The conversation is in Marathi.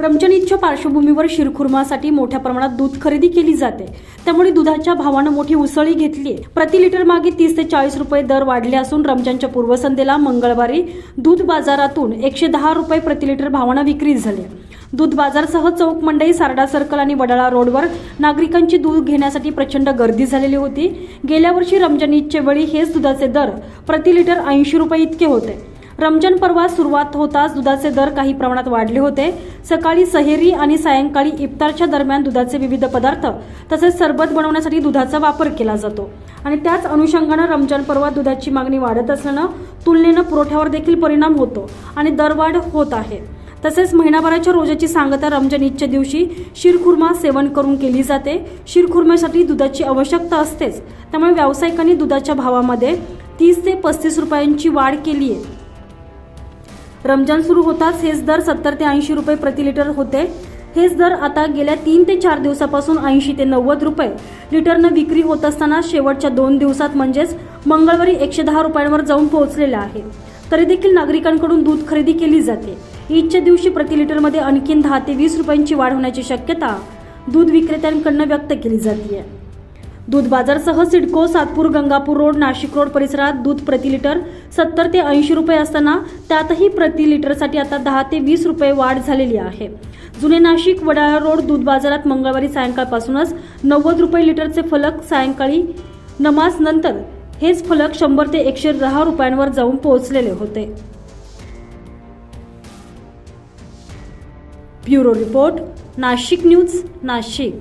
रमजान ईदच्या पार्श्वभूमीवर शिरखुर्मासाठी मोठ्या प्रमाणात दूध खरेदी केली जाते. त्यामुळे दुधाच्या भावानं मोठी उसळी घेतली प्रति लिटर मागे तीस ते चाळीस रुपये दर वाढले असून रमजानच्या पूर्वसंध्येला मंगळवारी दूध बाजारातून एकशे दहा रुपये प्रति लिटर भावानं विक्री झाली. दूध बाजारसह चौक मंडई सारडा सर्कल आणि वडाळा रोडवर नागरिकांची दूध घेण्यासाठी प्रचंड गर्दी झालेली होती. गेल्या वर्षी रमजान ईदच्या वेळी हेच दुधाचे दर प्रति लिटर ऐंशी रुपये इतके होते. रमजान पर्वा सुरुवात होताच दुधाचे दर काही प्रमाणात वाढले होते. सकाळी सहेरी आणि सायंकाळी इफ्तारच्या दरम्यान दुधाचे विविध पदार्थ तसेच सरबत बनवण्यासाठी दुधाचा वापर केला जातो. आणि त्याच अनुषंगानं रमजान पर्वात दुधाची मागणी वाढत असल्यानं तुलनेनं पुरवठ्यावर देखील परिणाम होतो आणि दरवाढ होत आहे. तसेच महिनाभराच्या रोजाची सांगता रमजान ईदच्या दिवशी शिरखुर्मा सेवन करून केली जाते. शिरखुर्म्यासाठी दुधाची आवश्यकता असतेच. त्यामुळे व्यावसायिकांनी दुधाच्या भावामध्ये तीस ते पस्तीस रुपयांची वाढ केली आहे रमजान सुरू होताच हेच दर सत्तर ते ऐंशी रुपये प्रति लिटर होते. हेच दर आता गेल्या तीन ते चार दिवसापासून ऐंशी ते नव्वद रुपये लिटरनं विक्री होत असताना शेवटच्या दोन दिवसात म्हणजेच मंगळवारी एकशे दहा रुपयांवर जाऊन पोहोचलेला आहे. तरी देखील नागरिकांकडून दूध खरेदी केली जाते. ईदच्या दिवशी प्रति लिटरमध्ये आणखीन दहा ते वीस रुपयांची वाढ होण्याची शक्यता दूध विक्रेत्यांकडनं व्यक्त केली जाते दूध बाजारसह सिडको सातपूर गंगापूर रोड नाशिक रोड परिसरात दूध प्रति लिटर सत्तर ते ऐंशी रुपये असताना त्यातही प्रति लिटरसाठी आता दहा ते वीस रुपये वाढ झालेली आहे. जुने नाशिक वडाळा रोड दूध बाजारात मंगळवारी सायंकाळपासूनच नव्वद रुपये लिटरचे फलक सायंकाळी नमाज नंतर हेच फलक शंभर ते एकशे दहा रुपयांवर जाऊन पोहोचलेले होते. Bureau report Nashik news Nashik.